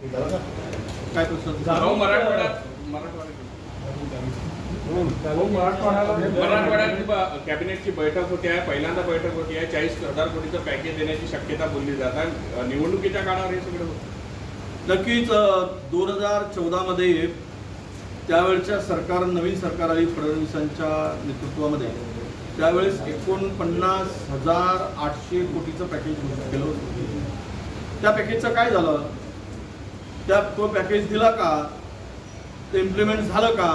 काय प्रश्न मराठवाड्यात ब- कॅबिनेटची बैठक होती आहे पहिल्यांदा बैठक होती आहे. चाळीस हजार कोटीचं पॅकेज देण्याची शक्यता बोलली जात आहे. निवडणुकीच्या काळावर हे सगळं होतं. नक्कीच दोन हजार चौदामध्ये त्यावेळच्या सरकार नवीन सरकार आली फडणवीसांच्या नेतृत्वामध्ये. त्यावेळेस एकोणपन्नास हजार आठशे कोटीचं पॅकेज केलं होतं. त्या पॅकेजचं काय झालं? त्या तो पॅकेज दिला का? ते इम्प्लिमेंट झालं का?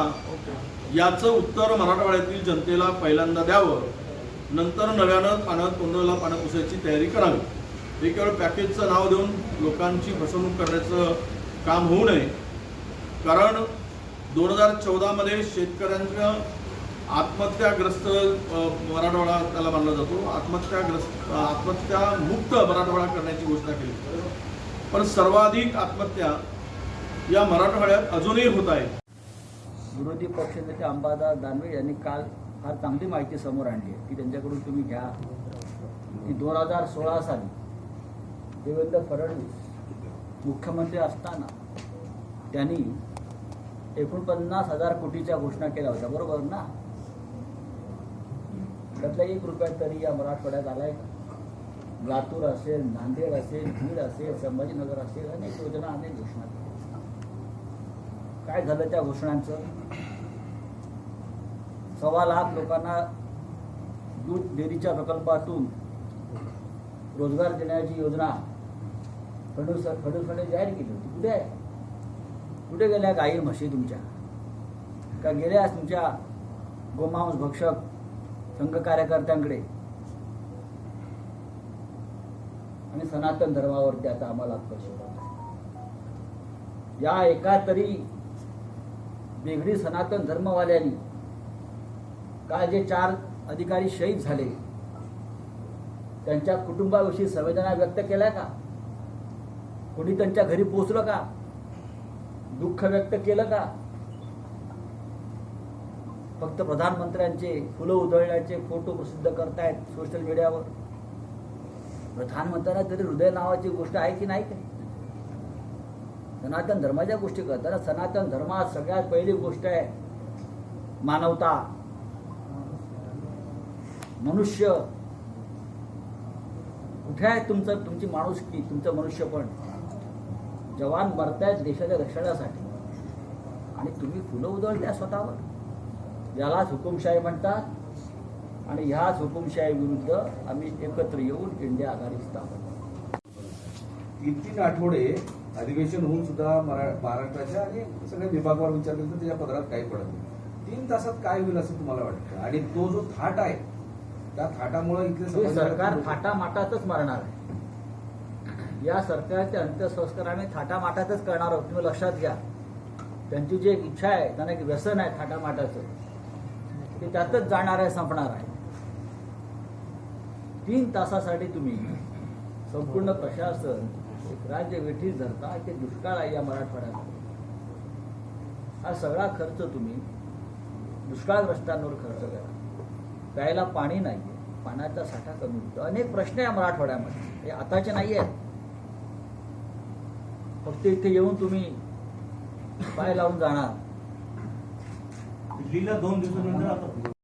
याचं उत्तर मराठवाड्यातील जनतेला पहिल्यांदा द्यावं. नंतर नव्यानं पाण्यात तोंडाला पाण्यात पुसायची तयारी करावी. हे केवळ पॅकेजचं नाव देऊन लोकांची फसवणूक करण्याचं काम होऊ नये. कारण दोन हजार चौदामध्ये शेतकऱ्यांचं आत्महत्याग्रस्त मराठवाडा त्याला मानला जातो. आत्महत्याग्रस्त आत्महत्या मुक्त मराठवाडा करण्याची घोषणा केली. पण सर्वाधिक आत्महत्या या मराठवाड्यात अजूनही होत आहे. विरोधी पक्षनेते अंबादास दानवे यांनी काल फार चांगली माहिती समोर आणली आहे की त्यांच्याकडून तुम्ही घ्या. की दोन हजार सोळा साली देवेंद्र फडणवीस मुख्यमंत्री असताना त्यांनी एकोणपन्नास हजार कोटीच्या घोषणा केल्या होत्या बरोबर ना? त्यातला एक रुपया तरी या मराठवाड्यात आलाय का? लातूर असेल नांदेड असेल बीड असेल संभाजीनगर असेल अनेक योजना अनेक घोषणा केल्या. काय झालं त्या घोषणांचं? सव्वा लाख लोकांना दूध डेअरीच्या प्रकल्पातून रोजगार देण्याची योजना फडणवीस फडणवीसांनी जाहीर केली होती. कुठे आहे? कुठे गेल्या गाई म्हशी तुमच्या? का गेल्या तुमच्या गोमांस भक्षक संघ कार्यकर्त्यांकडे? आणि सनातन धर्मावरती आता आम्हाला आकर्ष शोधत या एका तरी बेघडी सनातन धर्मवाल्यांनी काल जे चार अधिकारी शहीद झाले त्यांच्या कुटुंबाविषयी संवेदना व्यक्त केल्या का? कोणी त्यांच्या घरी पोचलं का? दुःख व्यक्त केलं का? फक्त प्रधानमंत्र्यांचे फुलं उधळण्याचे फोटो प्रसिद्ध करतायत सोशल मीडियावर प्रधान म्हणताना तरी हृदय नावाची गोष्ट आहे की नाही? काय सनातन धर्माच्या गोष्टी करताना सनातन धर्मात सगळ्यात पहिली गोष्ट आहे मानवता. मनुष्य. कुठे आहे तुमचं तुमची माणूस की तुमचं मनुष्य पण? जवान मरतायत देशाच्या रक्षणासाठी. आणि तुम्ही फुलं उधळत्या स्वतःवर. यालाच हुकुमशाही म्हणतात. आणि ह्याच हुकुमशाही विरुद्ध आम्ही एकत्र येऊन इंडिया आघाडी स्थापन तीन तीन आठवडे अधिवेशन होऊन सुद्धा महाराष्ट्राच्या आणि सगळ्या विभागावर विचार केला तर त्याच्या पदरात काही पडत नाही. तीन तासात काय होईल असं तुम्हाला वाटतं? आणि तो जो थाट आहे त्या थाटामुळे इथले सरकार थाटामाटातच मारणार आहे. या सरकारचे अंत्यसंस्कार आम्ही थाटामाटातच करणार आहोत. तुम्ही लक्षात घ्या. त्यांची जी एक इच्छा आहे त्यांना एक व्यसन आहे थाटामाटाचं. ते त्यातच जाणार आहे संपणार आहे. तीन तासासाठी तुम्ही संपूर्ण प्रशासन एक राज्य वेठीस धरता ते दुष्काळ आहे या मराठवाड्यात. हा सगळा खर्च तुम्ही दुष्काळग्रस्तांवर खर्च करा. प्यायला पाणी नाहीये पाण्याचा साठा कमी होतो. अनेक प्रश्न आहे मराठवाड्यामध्ये. हे आताचे नाही आहेत फक्त इथे येऊन तुम्ही पाय लावून जाणार. दिल्लीला दोन दिवसानंतर आता